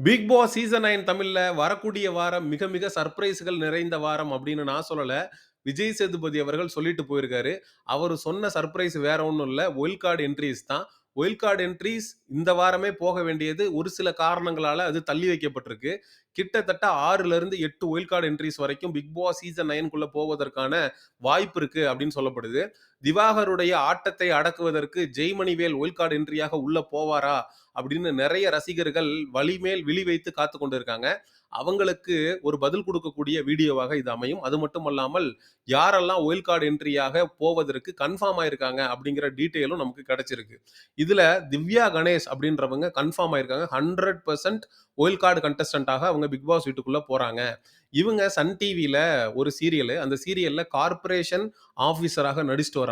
Big pass season nine தமிழ்ல வரக்கூடிய வாரம் மிக மிக சர்ப்ரைஸ்கள் நிறைந்த வாரம் அப்படின்னு நான் சொல்லல. விஜய் சேதுபதி அவர்கள் சொல்லிட்டு போயிருக்காரு. அவர் சொன்ன சர்ப்ரைஸ் வேற ஒன்றும் இல்லை ஒயில்ட் கார்டு என்ட்ரிஸ் தான். ஒயில்ட் கார்டு என்ட்ரீஸ் இந்த வாரமே போக வேண்டியது ஒரு சில காரணங்களால அது தள்ளி வைக்கப்பட்டிருக்கு. கிட்டத்தட்ட 6லிருந்து 8 ஒயில்ட் கார்டு என்ட்ரீஸ் வரைக்கும் பிக் பாஸ் சீசன் நைன்குள்ள போவதற்கான வாய்ப்பு இருக்கு அப்படின்னு சொல்லப்படுது. திவாகருடைய ஆட்டத்தை அடக்குவதற்கு ஜெய்மணிவேல் ஒயில்கார்டு இன்றியாக உள்ள போவாரா? அப்படின்னு நிறைய ரசிகர்கள் வலிமேல் விழி வைத்து காத்து கொண்டிருக்காங்க. அவங்களுக்கு ஒரு பதில் கொடுக்கக்கூடிய வீடியோவாக இது அமையும். அது மட்டுமல்லாமல் யாரெல்லாம் ஒயில் கார்டு என்ட்ரியாக போவதற்கு கன்ஃபார்ம் ஆயிருக்காங்க அப்படிங்கிற டீட்டெயிலும் நமக்கு கிடைச்சிருக்கு. இதுல திவ்யா கணேஷ் அப்படின்றவங்க கன்ஃபார்ம் ஆயிருக்காங்க. 100% ஒயில் கார்டு கண்டஸ்டன்ட்டாக அவங்க பிக் பாஸ் வீட்டுக்குள்ள போறாங்க. இவங்க சன் டிவியில ஒரு சீரியலு. அந்த சீரியல்ல கார்ப்பரேஷன் ஆஃபீஸராக நடிச்சுட்டு வராங்க.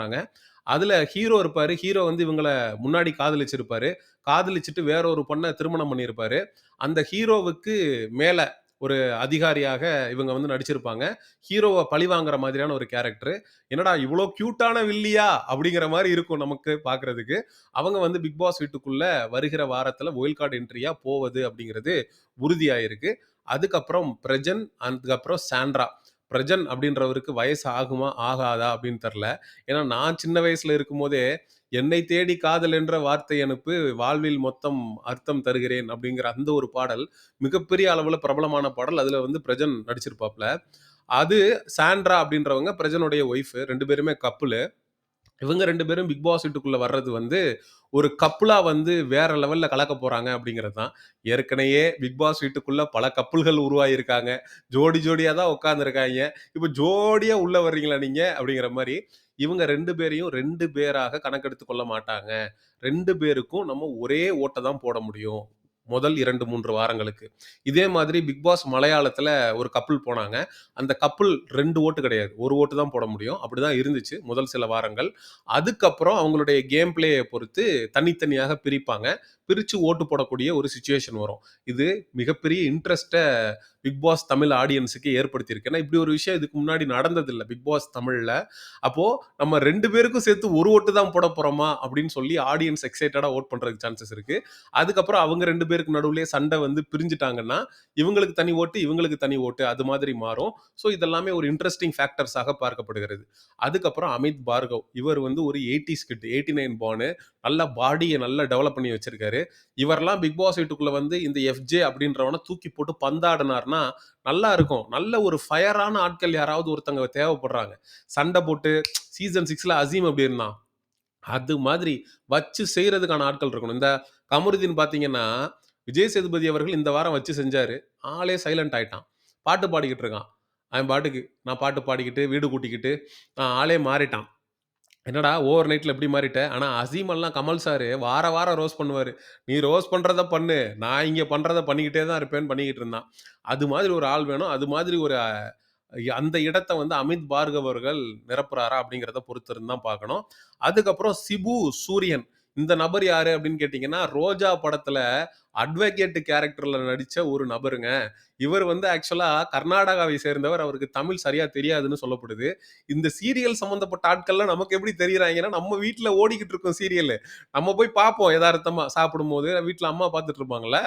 அதுல ஹீரோ இருப்பாரு. ஹீரோ வந்து இவங்கள முன்னாடி காதலிச்சிருப்பாரு. காதலிச்சுட்டு வேற ஒரு பொண்ணை திருமணம் பண்ணியிருப்பாரு. அந்த ஹீரோவுக்கு மேல ஒரு அதிகாரியாக இவங்க வந்து நடிச்சிருப்பாங்க. ஹீரோவை பழி வாங்குற மாதிரியான ஒரு கேரக்டரு. என்னடா இவ்வளோ கியூட்டான வில்லியா? அப்படிங்கிற மாதிரி இருக்கும் நமக்கு பார்க்கறதுக்கு. அவங்க வந்து பிக் பாஸ் வீட்டுக்குள்ள வருகிற வாரத்தில் ஒயில் கார்டு என்ட்ரியா போவது அப்படிங்கிறது உறுதியாயிருக்கு. அதுக்கப்புறம் பிரஜன், அதுக்கப்புறம் சாண்ட்ரா. பிரஜன் அப்படின்றவருக்கு வயசு ஆகுமா? ஆகாதா? அப்படின்னு தெரில ஏன்னா நான் சின்ன வயசுல இருக்கும்போதே, "என்னை தேடி காதல் என்ற வார்த்தை அனுப்பு, வாழ்வில் மொத்தம் அர்த்தம் தருகிறேன்" அப்படிங்கிற அந்த ஒரு பாடல் மிகப்பெரிய அளவில் பிரபலமான பாடல். அதுல வந்து பிரஜன் நடிச்சிருப்பாப்ல. அது சாண்ட்ரா அப்படின்றவங்க பிரஜனுடைய ஒய்ஃப். ரெண்டு பேருமே கப்புலு. இவங்க ரெண்டு பேரும் பிக் பாஸ் வீட்டுக்குள்ள வர்றது வந்து ஒரு கப்புலா வந்து வேற லெவல்ல கலக்க போறாங்க அப்படிங்கிறது தான். ஏற்கனவே பிக் பாஸ் வீட்டுக்குள்ள பல கப்புல்கள் உருவாகியிருக்காங்க. ஜோடி ஜோடியா தான் உட்காந்துருக்காங்க இப்போ ஜோடியா உள்ள வர்றீங்களா நீங்க? அப்படிங்கிற மாதிரி இவங்க ரெண்டு பேரையும் ரெண்டு பேராக கணக்கெடுத்து கொள்ள மாட்டாங்க. ரெண்டு பேருக்கும் நம்ம ஒரே ஓட்டை தான் போட முடியும். முதல் 2, 3 வாரங்களுக்கு. இதே மாதிரி பிக் பாஸ் மலையாளத்தில் ஒரு கப்புள் போனாங்க. அந்த கப்புள் ரெண்டு ஓட்டு கிடையாது. ஒரு ஓட்டு தான் போட முடியும். அப்படி தான் இருந்துச்சு முதல் சில வாரங்கள். அதுக்கப்புறம் அவங்களுடைய கேம் பிளேயை பொறுத்து தனித்தனியாக பிரிப்பாங்க. பிரித்து ஓட்டு போடக்கூடிய ஒரு சுச்சுவேஷன் வரும். இது மிகப்பெரிய இன்ட்ரெஸ்ட்டை பிக் பாஸ் தமிழ் ஆடியன்ஸுக்கு ஏற்படுத்தியிருக்கு. ஏன்னா இப்படி ஒரு விஷயம் இதுக்கு முன்னாடி நடந்ததில்லை பிக் பாஸ் தமிழில் அப்போது நம்ம ரெண்டு பேருக்கும் சேர்த்து ஒரு ஓட்டு தான் போட போகிறோமா அப்படின்னு சொல்லி ஆடியன்ஸ் எக்ஸைட்டடாக ஓட் பண்ணுறதுக்கு சான்சஸ் இருக்குது அதுக்கப்புறம் அவங்க ரெண்டு பேருக்கு நடுவுலேயே சண்டை வந்து பிரிஞ்சுட்டாங்கன்னா, இவங்களுக்கு தனி ஓட்டு, இவங்களுக்கு தனி ஓட்டு அது மாதிரி மாறும். ஸோ இதெல்லாமே ஒரு இன்ட்ரெஸ்டிங் ஃபேக்டர்ஸாக பார்க்கப்படுகிறது. அதுக்கப்புறம் அமித் பார்கவ். இவர் வந்து ஒரு 80ஸ் கிட் 89 பார்னு. நல்ல பாடியை நல்லா டெவலப் பண்ணி வச்சிருக்காரு. இவரெல்லாம் பிக் பாஸ் வீட்டுக்குள்ள வந்து இந்த எஃப்ஜே அப்படின்றவனை தூக்கி போட்டு பந்தாடினார்னா நல்லா இருக்கும். நல்ல ஒரு ஃபயரான ஆட்கள் யாராவது ஒருத்தங்க தேவைப்படுறாங்க. சண்டை போட்டு சீசன் சிக்ஸ்ல அசீம் அப்படி இருந்தான்? அது மாதிரி வச்சு செய்யறதுக்கான ஆட்கள் இருக்கணும். இந்த கமருதீன் பார்த்தீங்கன்னா, விஜய் சேதுபதி அவர்கள் இந்த வாரம் வச்சு செஞ்சாரு. ஆளே சைலண்ட் ஆயிட்டான். பாட்டு பாடிக்கிட்டு இருக்கான். அவன் பாட்டுக்கு நான் பாட்டு பாடிக்கிட்டு, வீடு கூட்டிக்கிட்டு ஆளே மாறிட்டான். என்னடா ஓவர் நைட்ல இப்படி மாறிட்ட? ஆனா அசீம் எல்லாம் கமல் சாரு வார வாரம் ரோஸ் பண்ணுவாரு. "நீ ரோஸ் பண்றத பண்ணு. நான் இங்க பண்றத பண்ணிக்கிட்டே தான் இருப்பேன்னு" பண்ணிக்கிட்டு இருந்தான். அது மாதிரி ஒரு ஆள் வேணும். அது மாதிரி ஒரு அந்த இடத்த வந்து அமித் பார்கவ் அவர்கள் நிரப்புறாரா? அப்படிங்கிறத பொறுத்திருந்து தான் பார்க்கணும். அதுக்கப்புறம் சிபு சூரியன். இந்த நபர் யாரு அப்படின்னு கேட்டீங்கன்னா, ரோஜா படத்துல அட்வொகேட் கேரக்டர்ல நடிச்ச ஒரு நபருங்க. இவர் வந்து ஆக்சுவலா கர்நாடகாவை சேர்ந்தவர். அவருக்கு தமிழ் சரியா தெரியாதுன்னு சொல்லப்படுது. இந்த சீரியல் சம்மந்தப்பட்ட ஆட்கள்லாம் நமக்கு எப்படி தெரியிறாய்ங்கன்னா, நம்ம வீட்டில் ஓடிக்கிட்டு இருக்கோம் சீரியலு. நம்ம போய் பார்ப்போம் எதார்த்தமாக சாப்பிடும்போது. வீட்டில் அம்மா பார்த்துட்டு இருப்பாங்கல்ல.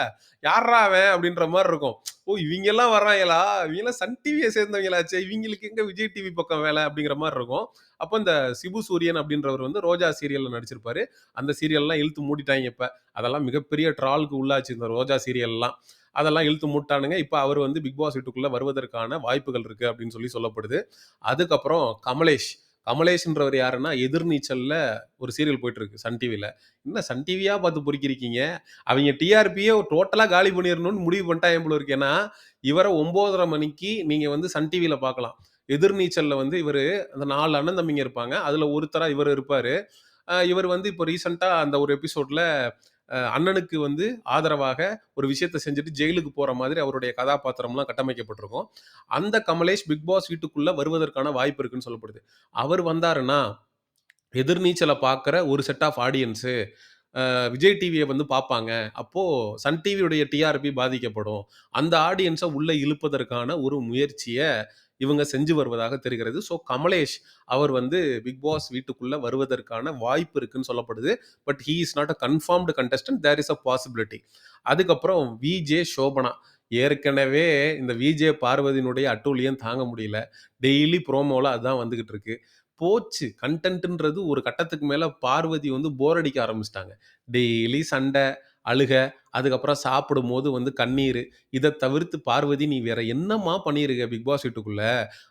"யார்றா அவன்?" அப்படின்ற மாதிரி இருக்கும். "ஓ! இவங்கெல்லாம் வர்றாய்ங்களா? இவிங்கெல்லாம் சன் டிவியை சேர்ந்தவங்களாச்சே. இவங்களுக்கு எங்க விஜய் டிவி பக்கம் வேலை அப்படிங்கிற மாதிரி இருக்கும். அப்போ இந்த சிபு சூரியன் அப்படின்றவர் வந்து ரோஜா சீரியல்ல நடிச்சிருப்பாரு. அந்த சீரியல்லாம் இழுத்து மூடிட்டாங்க இப்ப. அதெல்லாம் மிகப்பெரிய ட்ரால்க்கு உள்ளாச்சு இந்த ரோஜா சீரியல்லாம். அதெல்லாம் இழுத்து மூட்டானுங்க. இப்போ அவர் வந்து பிக் பாஸ் வீட்டுக்குள்ள வருவதற்கான வாய்ப்புகள் இருக்கு அப்படின்னு சொல்லி சொல்லப்படுது. அதுக்கப்புறம் கமலேஷ். கமலேஷ்ன்றவர் யாருன்னா, எதிர்நீச்சலில் ஒரு சீரியல் போயிட்டு இருக்கு சன் டிவியில் என்ன சன் டிவியாக பார்த்து பொறுக்கியிருக்கீங்க? அவங்க டிஆர்பியே டோட்டலாக காலி பண்ணிடணும்னு முடிவு பண்ணிட்டா போல இருக்கு. ஏன்னா, இவர 9:30 மணிக்கு நீங்கள் வந்து சன் டிவியில் பார்க்கலாம். எதிர்நீச்சலில் வந்து இவர் அந்த நாலு அண்ணன் தம்பிங்க இருப்பாங்க. அதில் ஒருத்தராக இவர் இருப்பார் இவர் வந்து இப்போ ரீசெண்டாக அந்த ஒரு எபிசோடில் அண்ணனுக்கு வந்து ஆதரவாக ஒரு விஷயத்த செஞ்சுட்டு ஜெயிலுக்கு போற மாதிரி அவருடைய கதாபாத்திரம்லாம் கட்டமைக்கப்பட்டிருக்கும். அந்த கமலேஷ் பிக் பாஸ் வீட்டுக்குள்ள வருவதற்கான வாய்ப்பு இருக்குன்னு சொல்லப்படுது. அவர் வந்தாருன்னா, எதிர்நீச்சலை பார்க்குற ஒரு செட் ஆஃப் ஆடியன்ஸு விஜய் டிவியை வந்து பார்ப்பாங்க. அப்போது சன் டிவியுடைய டிஆர்பி பாதிக்கப்படும். அந்த ஆடியன்ஸை உள்ளே இழுப்பதற்கான ஒரு முயற்சியை இவங்க செஞ்சு வருவதாக தெரிகிறது. ஸோ கமலேஷ் அவர் வந்து பிக் பாஸ் வீட்டுக்குள்ளே வருவதற்கான வாய்ப்பு இருக்குன்னு சொல்லப்படுது. But he is not a confirmed contestant. There is a possibility. அதுக்கப்புறம் விஜே சோபனா. ஏற்கனவே இந்த விஜே பார்வதியினுடைய அட்டூழியம் தாங்க முடியல. டெய்லி ப்ரோமோவில் அதான் வந்துக்கிட்டு இருக்கு. போச்சு கன்டென்ட்ன்றது ஒரு கட்டத்துக்கு மேலே பார்வதி வந்து போர் அடிக்க ஆரம்பிச்சுட்டாங்க. டெய்லி சண்டை, அழுக, அதுக்கப்புறம் சாப்பிடும்போது வந்து கண்ணீர் இதை தவிர்த்து பார்வதி நீ வேற என்னம்மா பண்ணியிருக்க பிக் பாஸ் வீட்டுக்குள்ள?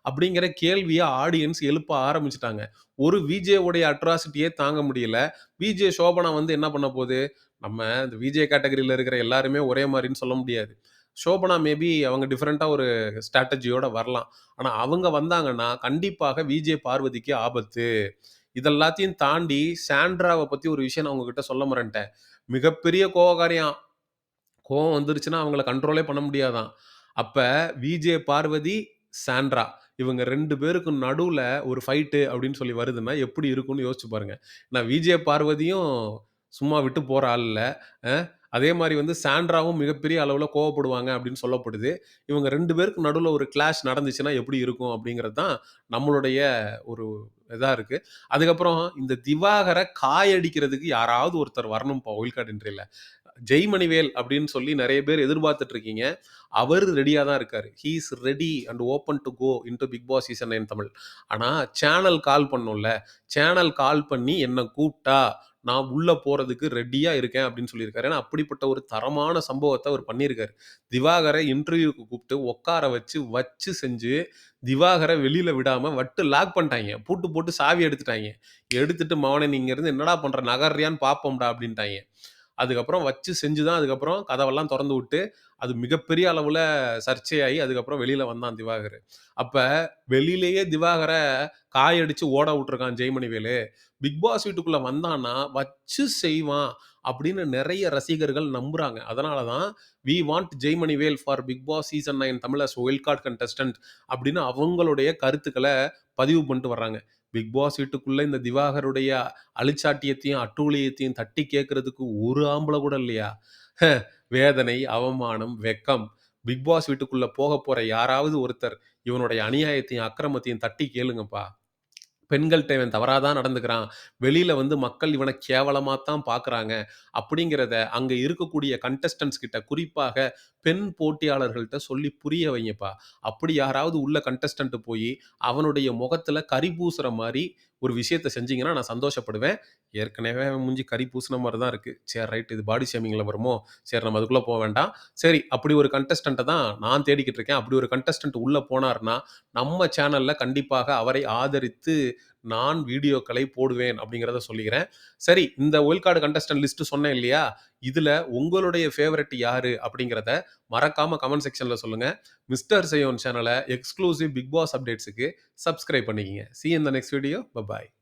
அப்படிங்கிற கேள்வியை ஆடியன்ஸ் எழுப்ப ஆரம்பிச்சிட்டாங்க ஒரு விஜே உடைய அட்ராசிட்டியே தாங்க முடியல. விஜே சோபனா வந்து என்ன பண்ண போகுது நம்ம இந்த விஜே கேட்டகரியில் இருக்கிற எல்லாருமே ஒரே மாதிரின்னு சொல்ல முடியாது. சோபனா மேபி அவங்க டிஃப்ரெண்ட்டாக ஒரு ஸ்ட்ராட்டஜியோட வரலாம். ஆனால் அவங்க வந்தாங்கன்னா, கண்டிப்பாக விஜே பார்வதிக்கு ஆபத்து. இதெல்லாத்தையும் தாண்டி சாண்ட்ராவை பற்றி ஒரு விஷயம் நான் உங்ககிட்ட சொல்ல மறந்துட்டேன். மிகப்பெரிய கோவக்காரியாம். கோவம் வந்துருச்சுன்னா அவங்கள கண்ட்ரோலே பண்ண முடியாதாம். அப்ப விஜே பார்வதி, சாண்ட்ரா இவங்க ரெண்டு பேருக்கும் நடுவில் ஒரு ஃபைட்டு அப்படின்னு சொல்லி வருதுன்னா, எப்படி இருக்கும்னு யோசிச்சு பாருங்க. நான் விஜே பார்வதியும் சும்மா விட்டு போகிற ஆள் இல்லை அதே மாதிரி வந்து சாண்ட்ராவும் மிகப்பெரிய அளவில் கோவப்படுவாங்க அப்படின்னு சொல்லப்படுது. இவங்க ரெண்டு பேருக்கு நடுவில் ஒரு கிளாஷ் நடந்துச்சுன்னா எப்படி இருக்கும்? அப்படிங்கிறது தான் நம்மளுடைய ஒரு இதாக இருக்குது அதுக்கப்புறம் இந்த திவாகரை காயடிக்கிறதுக்கு யாராவது ஒருத்தர் வரணும்ப்பா ஒயில்ட் கார்ட் ஜெய்மணிவேல் அப்படின்னு சொல்லி நிறைய பேர் எதிர்பார்த்துட்டு இருக்கீங்க. அவர் ரெடியாக தான் இருக்கார் he is ready and open to go into Bigg Boss season என் தமிழ். ஆனால் சேனல் கால் பண்ணும்ல. சேனல் கால் பண்ணி என்னை கூப்பிட்டா நான் உள்ளே போகிறதுக்கு ரெடியாக இருக்கேன் அப்படின்னு சொல்லியிருக்காரு. ஏன்னா அப்படிப்பட்ட ஒரு தரமான சம்பவத்தை அவர் பண்ணியிருக்காரு. திவாகரை இன்டர்வியூக்கு கூப்பிட்டு உட்கார வச்சு, வச்சு செஞ்சு திவாகரை வெளியில் விடாமல் வட்டு லாக் பண்ணிட்டாங்க பூட்டு போட்டு சாவி எடுத்துட்டாங்க எடுத்துட்டு மவனை நீங்கள் இருந்து என்னடா பண்ணுற நகர்றியான்னு பார்ப்போம்டா அப்படின்ட்டாய்ங்க. அதுக்கப்புறம் வச்சு செஞ்சு தான் அதுக்கப்புறம் கதவெல்லாம் திறந்து விட்டு, அது மிகப்பெரிய அளவில் சர்ச்சையாகி அதுக்கப்புறம் வெளியில் வந்தான் திவாகர். அப்போ வெளியிலேயே திவாகரை காயடிச்சு ஓட விட்டுருக்கான் ஜெய்மணிவேலு. பிக் பாஸ் வீட்டுக்குள்ளே வந்தான்னா, வச்சு செய்வான் அப்படின்னு நிறைய ரசிகர்கள் நம்புகிறாங்க அதனால தான் we want Jaimanivel for Bigg Boss season nine Tamil as wild card contestant அப்படின்னு அவங்களுடைய கருத்துக்களை பதிவு பண்ணிட்டு வர்றாங்க. பிக் பாஸ் வீட்டுக்குள்ள இந்த திவாகருடைய அழிச்சாட்டியத்தையும், அட்டூழியத்தையும் தட்டி கேட்கறதுக்கு ஒரு ஆம்பள கூட இல்லையா? வேதனை, அவமானம், வெக்கம் பிக் பாஸ் வீட்டுக்குள்ள போகப் போற யாராவது ஒருத்தர் இவனுடைய அநியாயத்தையும், அக்கிரமத்தையும் தட்டி கேளுங்கப்பா. பெண்கள்கிட்ட இவன் தவறாக தான் நடந்துக்கிறான். வெளியில் வந்து மக்கள் இவனை கேவலமாக தான் பார்க்குறாங்க. அப்படிங்கிறத அங்கே இருக்கக்கூடிய கண்டஸ்டன்ஸ் கிட்ட குறிப்பாக பெண் போட்டியாளர்கள்ட்ட சொல்லி புரிய வைங்கப்பா. அப்படி யாராவது உள்ள கண்டஸ்டன்ட்டு போய் அவனுடைய முகத்தில் கரி பூசுகிற மாதிரி ஒரு விஷயத்தை செஞ்சீங்கன்னா நான் சந்தோஷப்படுவேன். ஏற்கனவே முடிஞ்சு கறி கரி பூசுன தான் இருக்குது சரி ரைட் இது பாடி ஷேமிங்கில் வருமோ? சரி நம்ம அதுக்குள்ளே போக வேண்டாம். சரி அப்படி ஒரு கண்டஸ்டண்ட்டை தான் நான் தேடிக்கிட்டு இருக்கேன். அப்படி ஒரு கண்டஸ்டன்ட் உள்ளே போனார்னா, நம்ம சேனலில் கண்டிப்பாக அவரை ஆதரித்து நான் வீடியோக்களை போடுவேன் அப்படிங்கிறத சொல்லிக்கிறேன். சரி இந்த ஒயில்ட் கார்டு கண்டஸ்டன்ட் லிஸ்ட் சொன்னேன் இல்லையா? இதில் உங்களுடைய ஃபேவரட் யாரு? அப்படிங்கிறத மறக்காம கமெண்ட் செக்ஷனில் சொல்லுங்க. மிஸ்டர் செய்யோன் சேனலை எக்ஸ்க்ளூசிவ் பிக் பாஸ் அப்டேட்ஸுக்கு சப்ஸ்கிரைப் பண்ணிக்கங்க. சி இந்த த நெக்ஸ்ட் வீடியோ. பாய்.